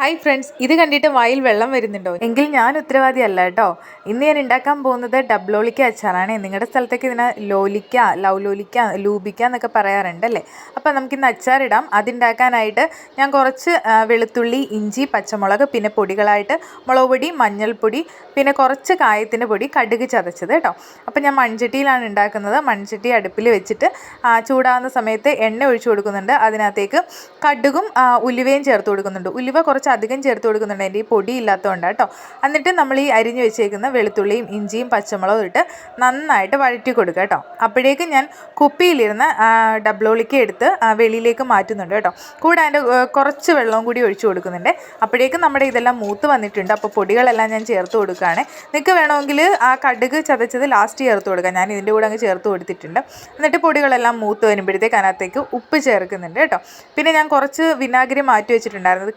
Hi friends ഇത് കണ്ടിട്ട് വായിൽ വെള്ളം വരുന്നുണ്ടോ? എങ്കിൽ ഞാൻ ഉത്തരവാദി അല്ല കേട്ടോ. ഇന്ന് ഞാൻ ഉണ്ടാക്കാൻ പോകുന്നത് ഡബ്ലോളിക്ക അച്ചാറാണ്. നിങ്ങളുടെ സ്ഥലത്തേക്ക് ഇതിനെ ലോലിക്ക ലവ് ലോലിക്ക ലൂബിക്ക എന്നൊക്കെ പറയാറുണ്ട് അല്ലേ? അപ്പോൾ നമുക്കിന്ന് അച്ചാറിടാം അതുണ്ടാക്കാനായിട്ട് ഞാൻ കുറച്ച് വെളുത്തുള്ളി ഇഞ്ചി പച്ചമുളക് പിന്നെ പൊടികളായിട്ട് മുളക് പൊടി മഞ്ഞൾപ്പൊടി പിന്നെ കുറച്ച് കായത്തിന്റെ പൊടി കടുക് ചതച്ചത് കേട്ടോ. അപ്പോൾ ഞാൻ മൺചട്ടിയിലാണ് ഉണ്ടാക്കുന്നത്. മൺചട്ടി അടുപ്പിൽ വെച്ചിട്ട് ചൂടാവുന്ന സമയത്ത് എണ്ണ ഒഴിച്ചു കൊടുക്കുന്നുണ്ട്. അതിനകത്തേക്ക് കടുകും ഉലുവയും ചേർത്ത് കൊടുക്കുന്നുണ്ട്. ഉലുവ കുറച്ച് അധികം ചേർത്ത് കൊടുക്കുന്നുണ്ട്. എന്റെ ഈ പൊടി ഇല്ലാത്തതുകൊണ്ട് കേട്ടോ. എന്നിട്ട് നമ്മൾ ഈ അരിഞ്ഞു വെച്ചേക്കുന്ന വെളുത്തുള്ളിയും ഇഞ്ചിയും പച്ചമുളകും ഇട്ട് നന്നായിട്ട് വഴറ്റി കൊടുക്കുക കേട്ടോ. അപ്പോഴേക്കും ഞാൻ കുപ്പിയിലിരുന്ന് ഡബ്ലോളിക്ക് എടുത്ത് വെളിയിലേക്ക് മാറ്റുന്നുണ്ട് കേട്ടോ. കൂടെ അതിന്റെ കുറച്ച് വെള്ളവും കൂടി ഒഴിച്ചു കൊടുക്കുന്നുണ്ട്. അപ്പോഴേക്കും നമ്മുടെ ഇതെല്ലാം മൂത്ത് വന്നിട്ടുണ്ട്. അപ്പോൾ പൊടികളെല്ലാം ഞാൻ ചേർത്ത് കൊടുക്കുകയാണ്. നിങ്ങൾക്ക് വേണമെങ്കിൽ ആ കടുക് ചതച്ചത് ലാസ്റ്റ് ചേർത്ത് കൊടുക്കാം. ഞാൻ ഇതിന്റെ കൂടെ അങ്ങ് ചേർത്ത് കൊടുത്തിട്ടുണ്ട്. എന്നിട്ട് പൊടികളെല്ലാം മൂത്ത് വരുമ്പോഴത്തേക്ക് അതിനകത്തേക്ക് ഉപ്പ് ചേർക്കുന്നുണ്ട് കേട്ടോ. പിന്നെ ഞാൻ കുറച്ച് വിനാഗിരി മാറ്റി വെച്ചിട്ടുണ്ടായിരുന്നു. അത്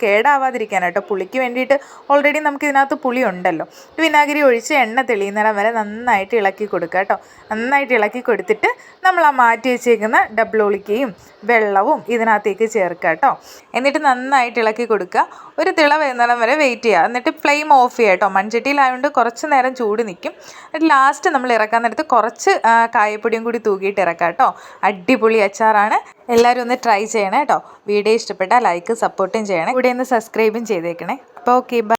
കേടാവാതിരിക്കാനാട്ടോ പുളിക്ക് വേണ്ടിയിട്ട് ഓൾറെഡി നമുക്ക് ഇതിനകത്ത് പുളി ഉണ്ടല്ലോ വിനാഗിരി ഒഴിച്ച് എണ്ണ തെളിയുന്നിടം വരെ നന്നായിട്ട് ഇളക്കി കൊടുക്കുക കേട്ടോ. നന്നായിട്ട് ഇളക്കി കൊടുത്തിട്ട് നമ്മൾ ആ മാറ്റി വെച്ചേക്കുന്ന ഡബ്ലോളിക്കയും വെള്ളവും ഇതിനകത്തേക്ക് ചേർക്കുക കേട്ടോ. എന്നിട്ട് നന്നായിട്ട് ഇളക്കി കൊടുക്കുക. ഒരു തിള വരുന്നിടം വരെ വെയിറ്റ് ചെയ്യുക. എന്നിട്ട് ഫ്ലെയിം ഓഫ് ചെയ്യുക കേട്ടോ. മൺചട്ടിയിലായതുകൊണ്ട് കുറച്ച് നേരം ചൂട് നിൽക്കും എന്നിട്ട് ലാസ്റ്റ് നമ്മൾ ഇറക്കാൻ നേരത്ത് കുറച്ച് കായപ്പൊടിയും കൂടി തൂക്കിയിട്ട് ഇറക്കാം കേട്ടോ. അടിപൊളി അച്ചാറാണ്. എല്ലാവരും ഒന്ന് ട്രൈ ചെയ്യണം കേട്ടോ. വീഡിയോ ഇഷ്ടപ്പെട്ടാൽ ലൈക്ക് സപ്പോർട്ടും ചെയ്യണം. ഇവിടെ ഒന്ന് സബ്സ്ക്രൈബും ചെയ്തേക്കണേ. അപ്പോൾ ഓക്കെ ബൈ